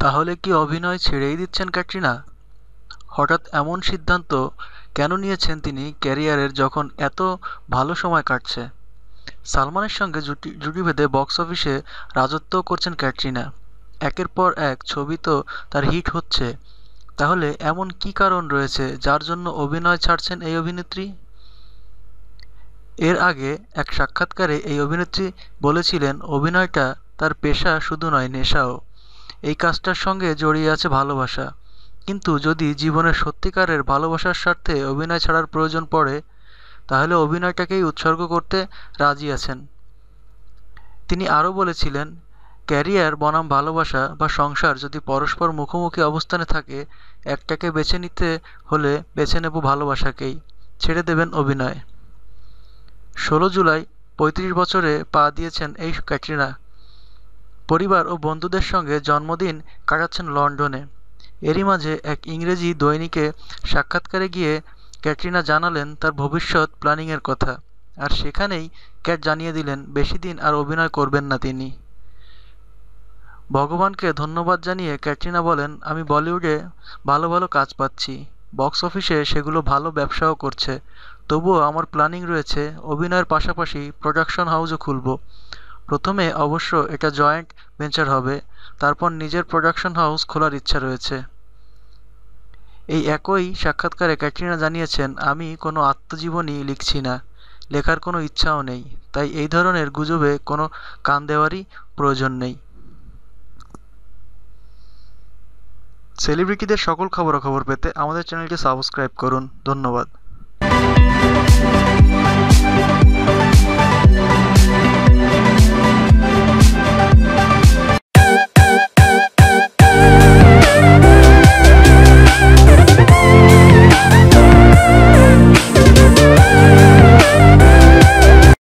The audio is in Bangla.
তাহলে কি অভিনয় ছেড়েই দিচ্ছেন ক্যাটরিনা? হঠাৎ এমন সিদ্ধান্ত কেন নিয়েছেন তিনি ক্যারিয়ারের যখন এত ভালো সময় কাটছে? সালমানের সঙ্গে জুটি জুটি বেঁধে বক্স অফিসে রাজত্ব করছেন ক্যাটরিনা। একের পর এক ছবি তো তার হিট হচ্ছে। তাহলে এমন কি কারণ রয়েছে যার জন্য অভিনয় ছাড়ছেন এই অভিনেত্রী? এর আগে এক সাক্ষাৎকারে এই অভিনেত্রী বলেছিলেন, অভিনয়টা তার পেশা, শুধু নয়, নেশাও। এই কাজটার সঙ্গে জড়িয়ে আছে ভালোবাসা। কিন্তু যদি জীবনের সত্যিকারের ভালোবাসার স্বার্থে অভিনয় ছাড়ার প্রয়োজন পড়ে, তাহলে অভিনয়টাকেই উৎসর্গ করতে রাজি আছেন। তিনি আরও বলেছিলেন, ক্যারিয়ার, বনাম ভালোবাসা বা সংসার যদি পরস্পর মুখোমুখি অবস্থানে থাকে, একটাকে বেছে নিতে হলে বেছে নেব ভালোবাসাকেই। ছেড়ে দেবেন অভিনয়। ষোলো জুলাই পঁয়ত্রিশ বছরে পা দিয়েছেন এই ক্যাটরিনা। পরিবার ও বন্ধুদের সঙ্গে জন্মদিন কাটাচ্ছেন লন্ডনে। এরই মাঝে এক ইংরেজি দৈনিকে সাক্ষাৎকারে গিয়ে ক্যাটরিনা জানালেন তার ভবিষ্যৎ প্ল্যানিংয়ের কথা। আর সেখানেই ক্যাট জানিয়ে দিলেন, বেশি দিন আর অভিনয় করবেন না তিনি। ভগবানকে ধন্যবাদ জানিয়ে ক্যাটরিনা বলেন, আমি বলিউডে ভালো ভালো কাজ পাচ্ছি। বক্স অফিসে সেগুলো ভালো ব্যবসাও করছে। তবুও আমার প্ল্যানিং রয়েছে, অভিনয়ের পাশাপাশি প্রোডাকশন হাউসও খুলব। প্রথমে অবশ্য এটা জয়েন্ট ভেঞ্চার হবে, তারপর নিজের প্রোডাকশন হাউস খোলার ইচ্ছা রয়েছে। এই একই সাক্ষাৎকারে ক্যাটরিনা জানিয়েছেন, আমি কোনো আত্মজীবনী লিখছি না, লেখার কোনো ইচ্ছাও নেই, তাই এই ধরনের গুজবে কোনো কান দেওয়ারই প্রয়োজন নেই। সেলিব্রিটিদের সকল খবরাখবর পেতে আমাদের চ্যানেলটি সাবস্ক্রাইব করুন। ধন্যবাদ।